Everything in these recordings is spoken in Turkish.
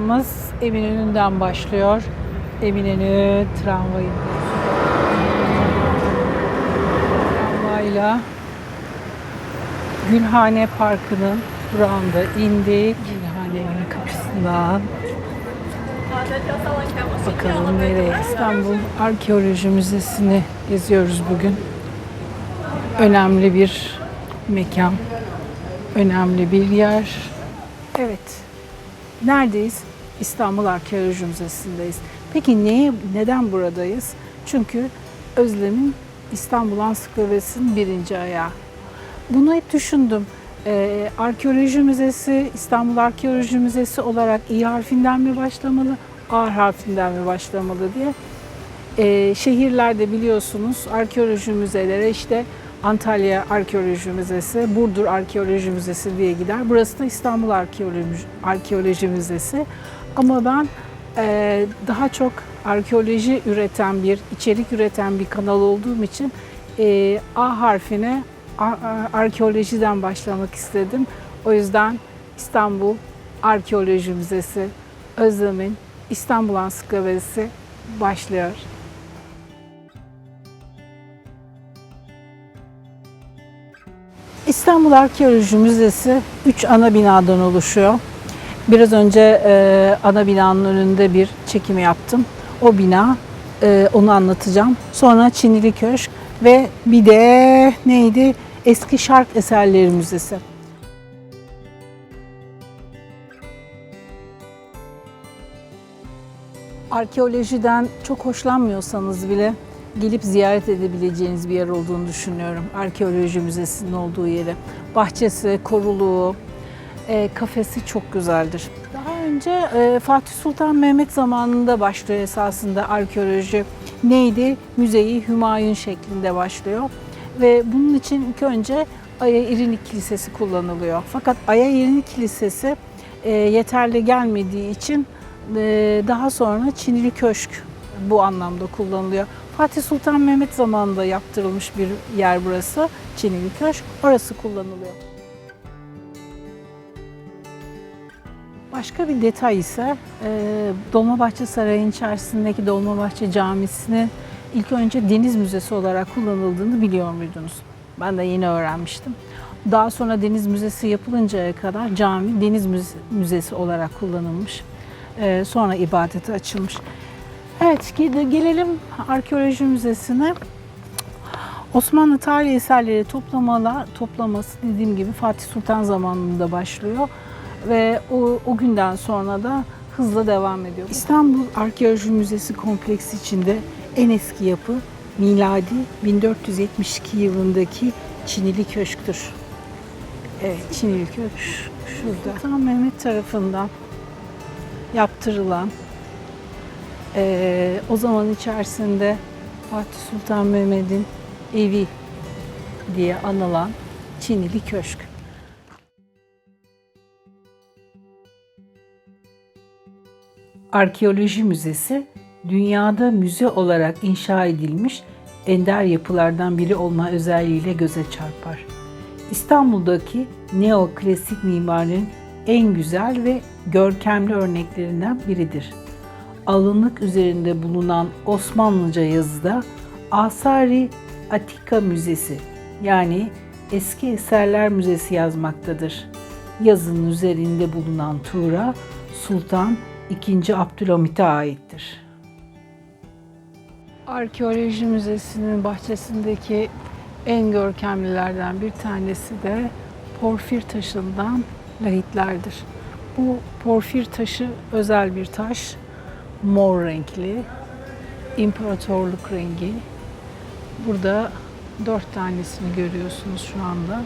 durağımız Eminönü'nden başlıyor. Eminönü tramvayı. Tramvayla Gülhane Parkı'nın durağında indik. Gülhane'nin kapısından. Bakalım nereye? İstanbul Arkeoloji Müzesi'ni geziyoruz bugün. Önemli bir mekan. Önemli bir yer. Evet. Neredeyiz? İstanbul Arkeoloji Müzesi'ndeyiz. Peki neye, neden buradayız? Çünkü Özlem'in İstanbul Ansiklopedisi'nin birinci ayağı. Bunu hep düşündüm. Ee, Arkeoloji Müzesi, İstanbul Arkeoloji Müzesi olarak İ harfinden mi başlamalı, A harfinden mi başlamalı diye. Ee, şehirlerde biliyorsunuz arkeoloji müzeleri işte Antalya Arkeoloji Müzesi, Burdur Arkeoloji Müzesi diye gider. Burası da İstanbul Arkeoloji, Arkeoloji Müzesi. Ama ben e, daha çok arkeoloji üreten bir, içerik üreten bir kanal olduğum için e, A harfine a- a- arkeolojiden başlamak istedim. O yüzden İstanbul Arkeoloji Müzesi, Özlem'in İstanbul Ansiklopedisi başlıyor. İstanbul Arkeoloji Müzesi 3 ana binadan oluşuyor. Biraz önce e, ana binanın önünde bir çekim yaptım. O bina, e, onu anlatacağım. Sonra Çinili Köşk ve bir de neydi? Eski Şark Eserleri Müzesi. Arkeolojiden çok hoşlanmıyorsanız bile gelip ziyaret edebileceğiniz bir yer olduğunu düşünüyorum. Arkeoloji Müzesi'nin olduğu yeri. Bahçesi, koruluğu, e, kafesi çok güzeldir. Daha önce e, Fatih Sultan Mehmet zamanında başlıyor esasında arkeoloji. Neydi? Müzeyi Hümayun şeklinde başlıyor. Ve bunun için ilk önce Aya İrinik Kilisesi kullanılıyor. Fakat Aya İrinik Kilisesi e, yeterli gelmediği için e, daha sonra Çinili Köşk bu anlamda kullanılıyor. Fatih Sultan Mehmet zamanında yaptırılmış bir yer burası. Çinili Köşk. Orası kullanılıyor. Başka bir detay ise e, Dolmabahçe Sarayı'nın içerisindeki Dolmabahçe Camisi'ni ilk önce deniz müzesi olarak kullanıldığını biliyor muydunuz? Ben de yeni öğrenmiştim. Daha sonra deniz müzesi yapılıncaya kadar cami deniz müze- müzesi olarak kullanılmış. E, sonra ibadete açılmış. Evet, ge- gelelim arkeoloji müzesine. Osmanlı tarihi eserleri toplamalar, toplaması dediğim gibi Fatih Sultan zamanında başlıyor ve o, o günden sonra da hızla devam ediyor. İstanbul Arkeoloji Müzesi kompleksi içinde en eski yapı miladi 1472 yılındaki Çinili Köşk'tür. Evet, Çinili Köşk şurada. Sultan Mehmet tarafından yaptırılan ee, o zaman içerisinde Fatih Sultan Mehmet'in evi diye anılan Çinili Köşk. Arkeoloji Müzesi, dünyada müze olarak inşa edilmiş ender yapılardan biri olma özelliğiyle göze çarpar. İstanbul'daki neoklasik mimarinin en güzel ve görkemli örneklerinden biridir alınlık üzerinde bulunan Osmanlıca yazıda Asari Atika Müzesi yani Eski Eserler Müzesi yazmaktadır. Yazının üzerinde bulunan tuğra Sultan II. Abdülhamit'e aittir. Arkeoloji Müzesi'nin bahçesindeki en görkemlilerden bir tanesi de porfir taşından lahitlerdir. Bu porfir taşı özel bir taş mor renkli, imparatorluk rengi. Burada dört tanesini görüyorsunuz şu anda.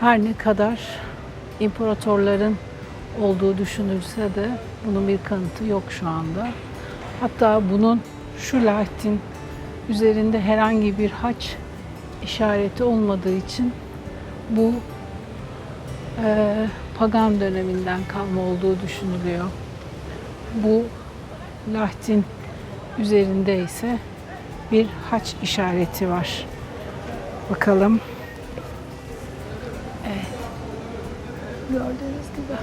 Her ne kadar imparatorların olduğu düşünülse de bunun bir kanıtı yok şu anda. Hatta bunun şu lahitin üzerinde herhangi bir haç işareti olmadığı için bu e, pagan döneminden kalma olduğu düşünülüyor. Bu lahtin üzerinde ise bir haç işareti var. Bakalım. Evet. Gördüğünüz gibi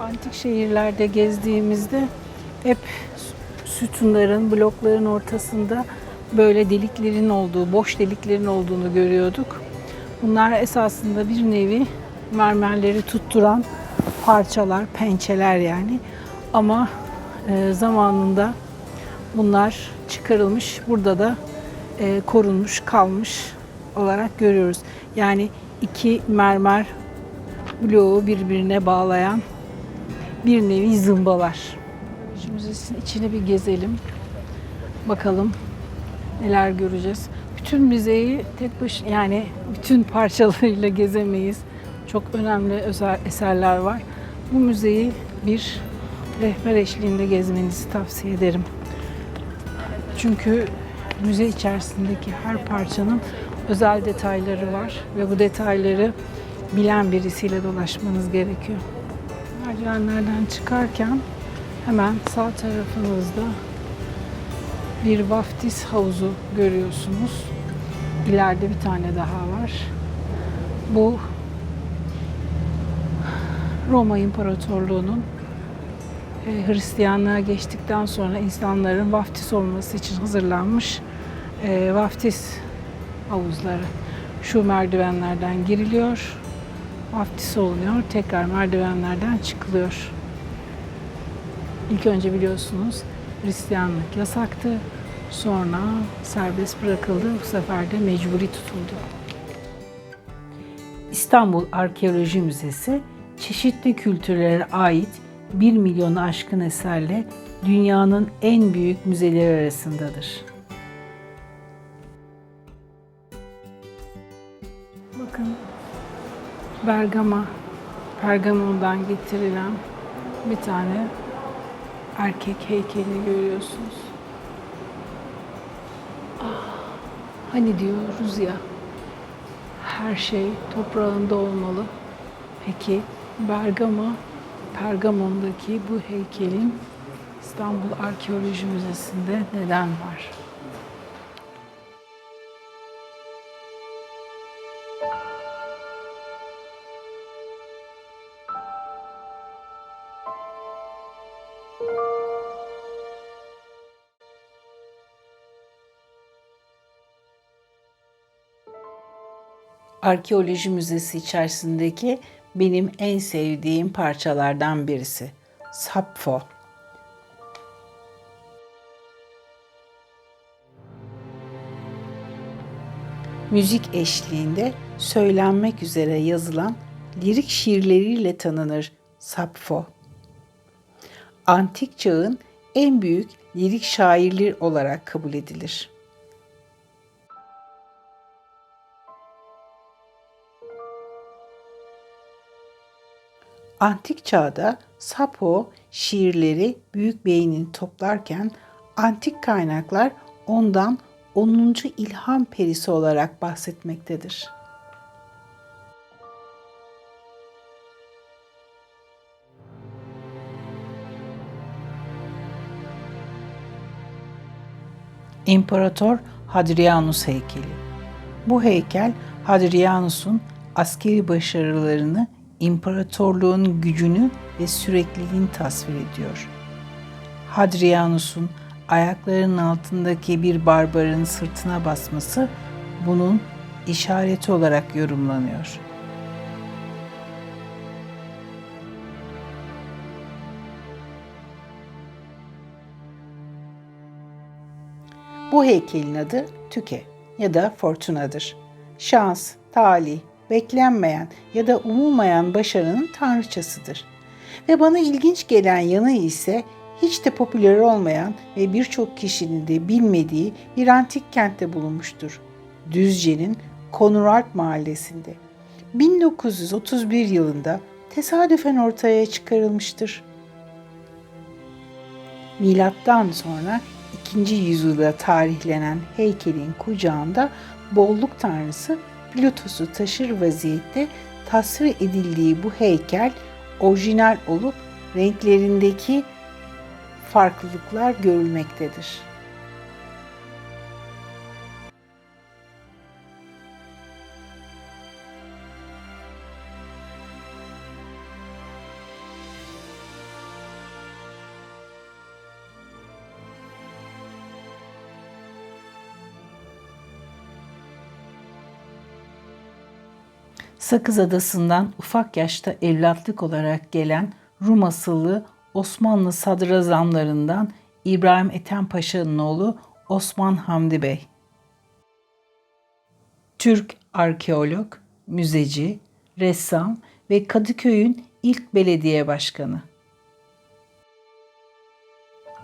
Antik şehirlerde gezdiğimizde hep sütunların, blokların ortasında böyle deliklerin olduğu, boş deliklerin olduğunu görüyorduk. Bunlar esasında bir nevi mermerleri tutturan parçalar, pençeler yani. Ama e, zamanında bunlar çıkarılmış, burada da e, korunmuş, kalmış olarak görüyoruz. Yani iki mermer bloğu birbirine bağlayan bir nevi zımbalar. Müzesinin içine bir gezelim. Bakalım neler göreceğiz. Bütün müzeyi tek baş yani bütün parçalarıyla gezemeyiz. Çok önemli özel eserler var. Bu müzeyi bir rehber eşliğinde gezmenizi tavsiye ederim. Çünkü müze içerisindeki her parçanın özel detayları var ve bu detayları bilen birisiyle dolaşmanız gerekiyor. Merdivenlerden çıkarken hemen sağ tarafınızda bir vaftiz havuzu görüyorsunuz. İleride bir tane daha var. Bu Roma İmparatorluğu'nun e, Hristiyanlığa geçtikten sonra insanların vaftiz olması için hazırlanmış e, vaftiz havuzları. Şu merdivenlerden giriliyor, vaftiz olunuyor, tekrar merdivenlerden çıkılıyor. İlk önce biliyorsunuz Hristiyanlık yasaktı. Sonra serbest bırakıldı. Bu sefer de mecburi tutuldu. İstanbul Arkeoloji Müzesi çeşitli kültürlere ait 1 milyonu aşkın eserle dünyanın en büyük müzeleri arasındadır. Bergama, Pergamon'dan getirilen bir tane erkek heykelini görüyorsunuz. Ah, hani diyoruz ya, her şey toprağında olmalı. Peki Bergama, Pergamon'daki bu heykelin İstanbul Arkeoloji Müzesi'nde neden var? Arkeoloji Müzesi içerisindeki benim en sevdiğim parçalardan birisi. Sappho. Müzik eşliğinde söylenmek üzere yazılan lirik şiirleriyle tanınır Sappho. Antik çağın en büyük lirik şairleri olarak kabul edilir. Antik çağda Sappho şiirleri büyük beynini toplarken antik kaynaklar ondan 10. ilham perisi olarak bahsetmektedir. İmparator Hadrianus heykeli. Bu heykel Hadrianus'un askeri başarılarını imparatorluğun gücünü ve sürekliliğini tasvir ediyor. Hadrianus'un ayaklarının altındaki bir barbarın sırtına basması bunun işareti olarak yorumlanıyor. Bu heykelin adı Tüke ya da Fortuna'dır. Şans, talih, beklenmeyen ya da umulmayan başarının tanrıçasıdır. Ve bana ilginç gelen yanı ise hiç de popüler olmayan ve birçok kişinin de bilmediği bir antik kentte bulunmuştur. Düzce'nin Konuralp mahallesinde. 1931 yılında tesadüfen ortaya çıkarılmıştır. Milattan sonra 2. yüzyılda tarihlenen heykelin kucağında bolluk tanrısı Plütos'u taşır vaziyette tasvir edildiği bu heykel orijinal olup renklerindeki farklılıklar görülmektedir. Sakız Adası'ndan ufak yaşta evlatlık olarak gelen Rum asıllı Osmanlı sadrazamlarından İbrahim Ethem Paşa'nın oğlu Osman Hamdi Bey. Türk arkeolog, müzeci, ressam ve Kadıköy'ün ilk belediye başkanı.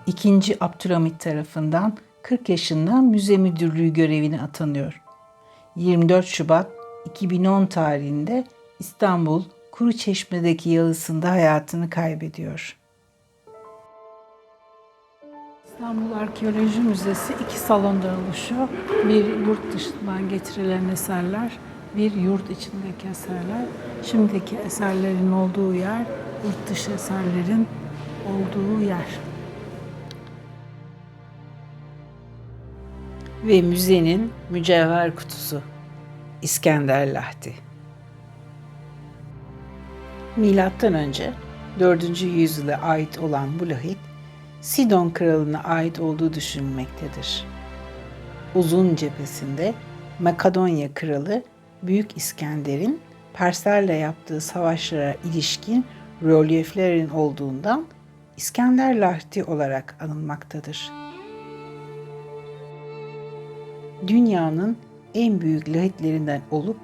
İkinci Abdülhamit tarafından 40 yaşında müze müdürlüğü görevine atanıyor. 24 Şubat 2010 tarihinde İstanbul Kuruçeşme'deki yalısında hayatını kaybediyor. İstanbul Arkeoloji Müzesi iki salondan oluşuyor. Bir yurt dışından getirilen eserler, bir yurt içindeki eserler. Şimdiki eserlerin olduğu yer, yurt dışı eserlerin olduğu yer. Ve müzenin mücevher kutusu İskender Lahti. Milattan önce 4. yüzyıla ait olan bu lahit Sidon kralına ait olduğu düşünülmektedir. Uzun cephesinde Makedonya kralı Büyük İskender'in Perslerle yaptığı savaşlara ilişkin rölyeflerin olduğundan İskender Lahti olarak anılmaktadır. Dünyanın en büyük lahitlerinden olup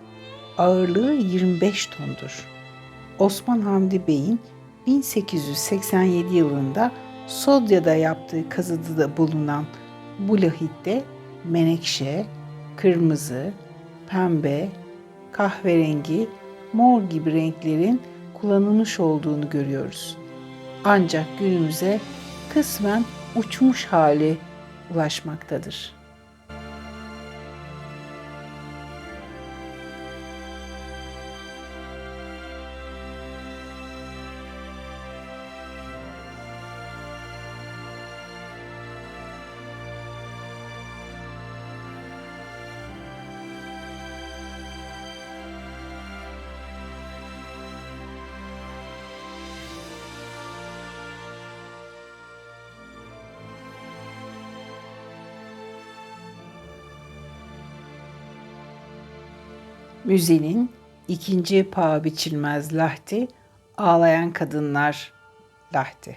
ağırlığı 25 tondur. Osman Hamdi Bey'in 1887 yılında Sodya'da yaptığı kazıdıda bulunan bu lahitte menekşe, kırmızı, pembe, kahverengi, mor gibi renklerin kullanılmış olduğunu görüyoruz. Ancak günümüze kısmen uçmuş hali ulaşmaktadır. Müzenin ikinci paha biçilmez lahti, ağlayan kadınlar lahti.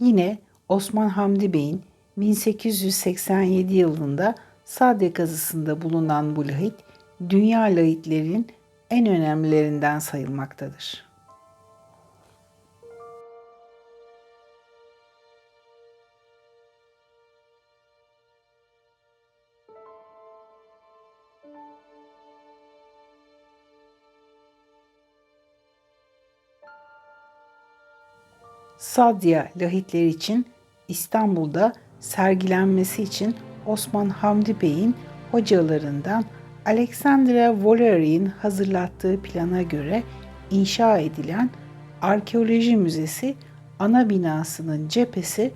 Yine Osman Hamdi Bey'in 1887 yılında Sade kazısında bulunan bu lahit, dünya lahitlerin en önemlilerinden sayılmaktadır. Sadya lahitleri için İstanbul'da sergilenmesi için Osman Hamdi Bey'in hocalarından Alexandra Wollery'in hazırlattığı plana göre inşa edilen Arkeoloji Müzesi ana binasının cephesi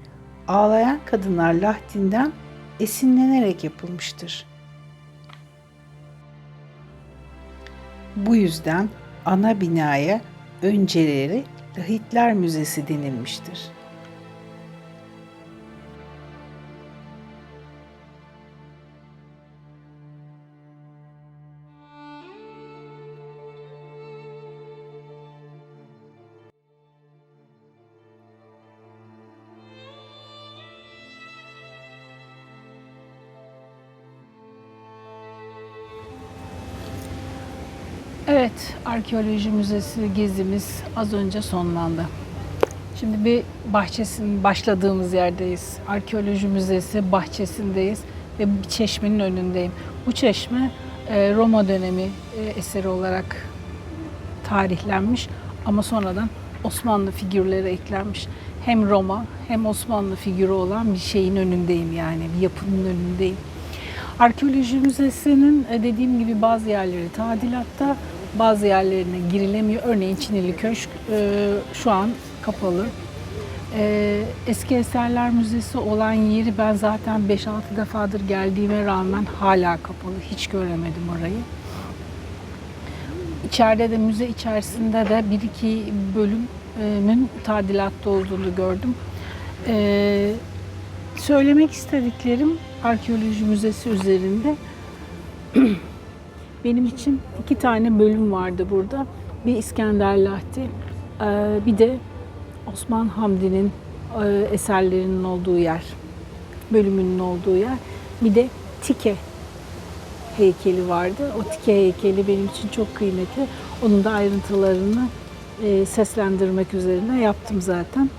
ağlayan kadınlar lahtinden esinlenerek yapılmıştır. Bu yüzden ana binaya önceleri Lahitler Müzesi denilmiştir. Evet, arkeoloji müzesi gezimiz az önce sonlandı. Şimdi bir bahçesinin başladığımız yerdeyiz. Arkeoloji müzesi bahçesindeyiz ve bir çeşmenin önündeyim. Bu çeşme e, Roma dönemi e, eseri olarak tarihlenmiş ama sonradan Osmanlı figürleri eklenmiş. Hem Roma hem Osmanlı figürü olan bir şeyin önündeyim yani bir yapının önündeyim. Arkeoloji Müzesi'nin e, dediğim gibi bazı yerleri tadilatta, bazı yerlerine girilemiyor. Örneğin Çinili Köşk e, şu an kapalı. E, Eski Eserler Müzesi olan yeri ben zaten 5-6 defadır geldiğime rağmen hala kapalı. Hiç göremedim orayı. İçeride de müze içerisinde de bir iki bölüm Müzesi'nin tadilatta olduğunu gördüm. Ee, söylemek istediklerim arkeoloji müzesi üzerinde. Benim için iki tane bölüm vardı burada. Bir İskender Lahti, e, bir de Osman Hamdi'nin e, eserlerinin olduğu yer, bölümünün olduğu yer. Bir de Tike heykeli vardı. O Tike heykeli benim için çok kıymetli. Onun da ayrıntılarını e, seslendirmek üzerine yaptım zaten.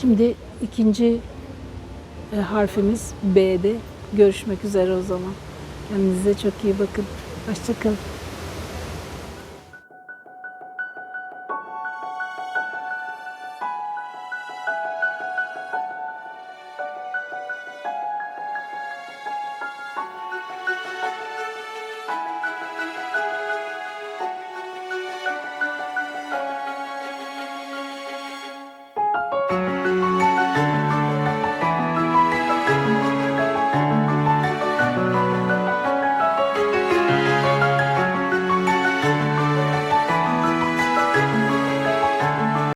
Şimdi ikinci e, harfimiz B'de. Görüşmek üzere o zaman. Kendinize çok iyi bakın. Hoşçakalın.